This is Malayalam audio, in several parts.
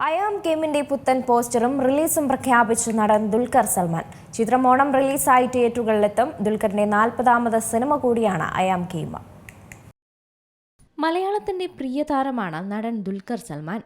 അയാം ഗെയിമിന്റെ പുത്തൻ പോസ്റ്ററും റിലീസും പ്രഖ്യാപിച്ച് നടൻ ദുൽഖർ സൽമാൻ. ചിത്രം ഓണം റിലീസായി തിയേറ്ററുകളിലെത്തും ദുൽഖറിന്റെ നാൽപ്പതാമത് സിനിമ കൂടിയാണ് അയാം ഗെയിം. മലയാളത്തിന്റെ പ്രിയ താരമാണ് നടൻ ദുൽഖർ സൽമാൻ.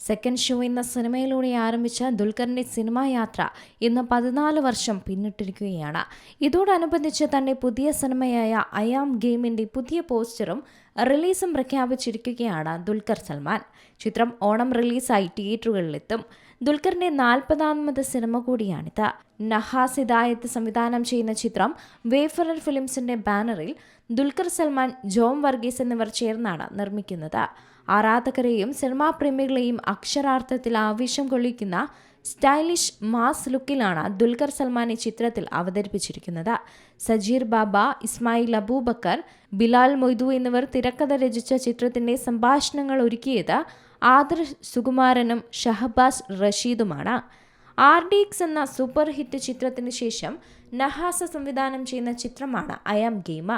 സെക്കൻഡ് ഷോ എന്ന സിനിമയിലൂടെ ആരംഭിച്ച ദുൽഖറിന്റെ സിനിമാ യാത്ര ഇന്ന് പതിനാല് വർഷം പിന്നിട്ടിരിക്കുകയാണ്. ഇതോടനുബന്ധിച്ച് തന്റെ പുതിയ സിനിമയായ അയാം ഗെയിമിന്റെ പുതിയ പോസ്റ്ററും റിലീസും പ്രഖ്യാപിച്ചിരിക്കുകയാണ് ദുൽഖർ സൽമാൻ. ചിത്രം ഓണം റിലീസായി തിയേറ്ററുകളിലെത്തും. ദുൽഖറിന്റെ നാൽപ്പതാമത് സിനിമ കൂടിയാണിത്. നഹാസ് ഹിദായത്ത് സംവിധാനം ചെയ്യുന്ന ചിത്രം വേഫറർ ഫിലിംസിന്റെ ബാനറിൽ ദുൽഖർ സൽമാൻ ജോം വർഗീസ് എന്നിവർ ചേർന്നാണ് നിർമ്മിക്കുന്നത്. ആരാധകരെയും സിനിമാ പ്രേമികളെയും അക്ഷരാർത്ഥത്തിൽ ആവേശം കൊള്ളിക്കുന്ന സ്റ്റൈലിഷ് മാസ് ലുക്കിലാണ് ദുൽഖർ സൽമാൻ ഈ ചിത്രത്തിൽ അവതരിപ്പിച്ചിരിക്കുന്നത്. സജീർ ബാബ ഇസ്മായിൽ അബൂബക്കർ ബിലാൽ മൊയ്തു എന്നിവർ തിരക്കഥ രചിച്ച ചിത്രത്തിന്റെ സംഭാഷണങ്ങൾ ഒരുക്കിയത് ആദർ സുകുമാരനും ഷഹബാസ് റഷീദുമാണ്. ആർ ഡി എക്സ് എന്ന സൂപ്പർ ഹിറ്റ് ചിത്രത്തിന് ശേഷം നഹാസ സംവിധാനം ചെയ്യുന്ന ചിത്രമാണ് ഐ ആം ഗെയിമ.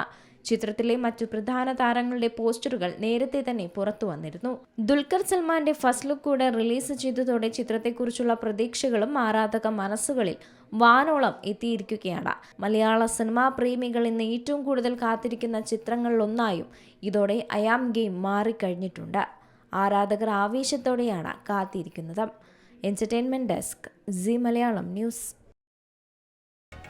ചിത്രത്തിലെ മറ്റു പ്രധാന താരങ്ങളുടെ പോസ്റ്ററുകൾ നേരത്തെ തന്നെ പുറത്തു വന്നിരുന്നു. ദുൽഖർ സൽമാന്റെ ഫസ്റ്റ് ലുക്ക് കൂടെ റിലീസ് ചെയ്തതോടെ ചിത്രത്തെക്കുറിച്ചുള്ള പ്രതീക്ഷകളും ആരാധക മനസ്സുകളിൽ വാനോളം എത്തിയിരിക്കുകയാണ്. മലയാള സിനിമാ പ്രേമികൾ ഇന്ന് ഏറ്റവും കൂടുതൽ കാത്തിരിക്കുന്ന ചിത്രങ്ങളിലൊന്നായും ഇതോടെ അയാം ഗെയിം മാറിക്കഴിഞ്ഞിട്ടുണ്ട്. ആരാധകർ ആവേശത്തോടെയാണ് കാത്തിരിക്കുന്നത്. Entertainment desk Zee Malayalam news.